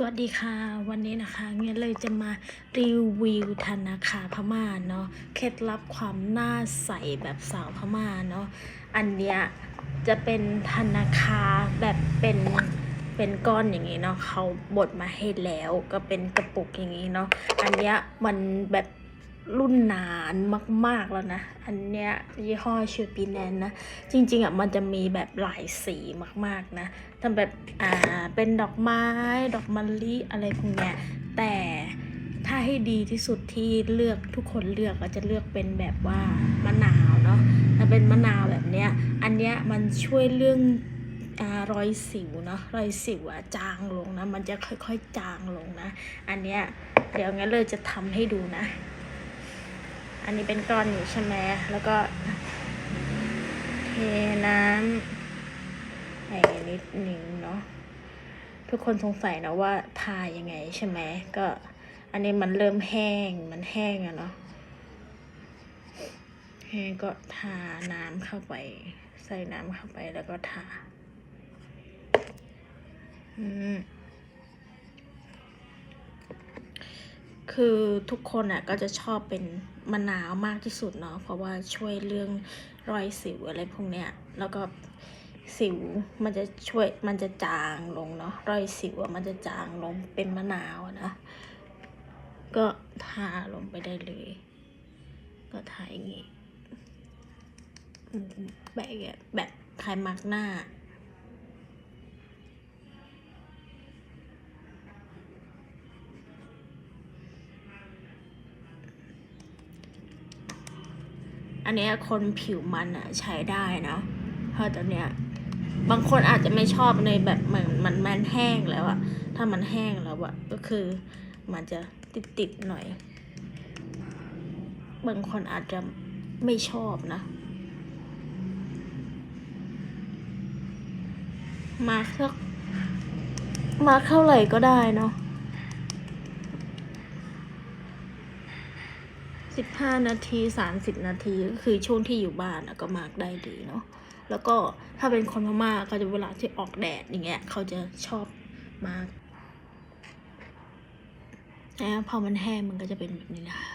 สวัสดีค่ะ วันนี้นะคะเงี้ยเลยจะมารีวิวธนาคารพม่าเนาะเคล็ดลับความหน้าใสแบบสาวพม่าเนาะอันเนี้ยจะเป็นธนาคารแบบเป็นเป็นก้อนอย่างนี้เนาะเขาบดมาให้แล้วก็เป็นกระปุกอย่างนี้เนาะอันเนี้ยมันแบบ รุ่นนานมาก ๆ แล้วนะ อันเนี้ยยี่ห้อชื่อปีแนนนะ จริง ๆอะมันจะมีแบบหลายสีมาก ๆ นะทำแบบอ่าเป็นดอกไม้ ดอกมะลิอะไรพวกเนี้ย แต่ถ้าให้ดีที่สุดที่เลือกทุกคนเลือกก็จะเลือกเป็นแบบว่ามะนาวเนาะถ้าเป็นมะนาวแบบเนี้ย อันเนี้ยมันช่วยเรื่องอรอยสิวเนาะรอยสิวอะจางลงนะ มันจะค่อยๆจางลงนะ อันเนี้ยเดี๋ยวงั้นเลยจะทำให้ดูนะ อันนี้เป็นก้อนอยู่ใช่ไหมแล้วก็ เทน้ำไปนิดหนึ่งเนาะทุกคนสงสัยนะว่าทายังไงใช่ไหมก็ อันนี้มันเริ่มแห้งมันแห้งอะเนาะแห้งก็ทาน้ำเข้าไป ใส่น้ำเข้าไปแล้วก็ทา อืม คือทุกคนอะก็จะชอบเป็นมะนาวมากที่สุดเนาะเพราะว่าช่วยเรื่องรอยสิวอะไรพวกเนี้ยแล้วก็สิวมันจะช่วยมันจะจางลงเนาะรอยสิวมันจะจางลงเป็นมะนาวนะก็ทาลงไปได้เลย ก็ทาอย่างงี้แบบแบบทายมาร์กหน้า อันนี้คนผิวมันอะใช้ได้นะเพราะตอนเนี้ยบางคนอาจจะไม่ชอบในแบบเหมือนมันมันแห้งแล้วอะถ้ามันแห้งแล้วอะก็คือมันจะติดติดๆหน่อย บางคนอาจจะไม่ชอบนะ มาสักมาเท่าไหร่ก็ได้เนาะ สิบห้านาทีสามสิบนาทีก็คือช่วงที่อยู่บ้านก็มาร์กได้ดีเนาะแล้วก็ถ้าเป็นคนพม่าก็จะเวลาที่ออกแดดอย่างเงี้ยเขาจะชอบมากแล้วพอมันแห้งมันก็จะเป็นแบบนี้นะคะ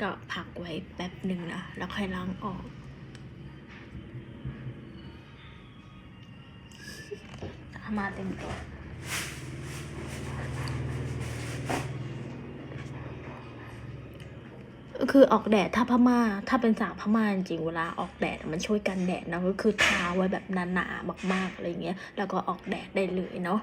ก็พักไว้แป๊บหนึ่งนะแล้วค่อยล้างออกมาเต็มตัว คือออกแดดถ้าพม่า ถ้าเป็นสาวพม่าจริงเวลาออกแดดมันช่วยกันแดดนะก็คือทาไว้แบบหนาๆมากๆอะไรเงี้ยแล้วก็ออกแดดได้เลยเนาะ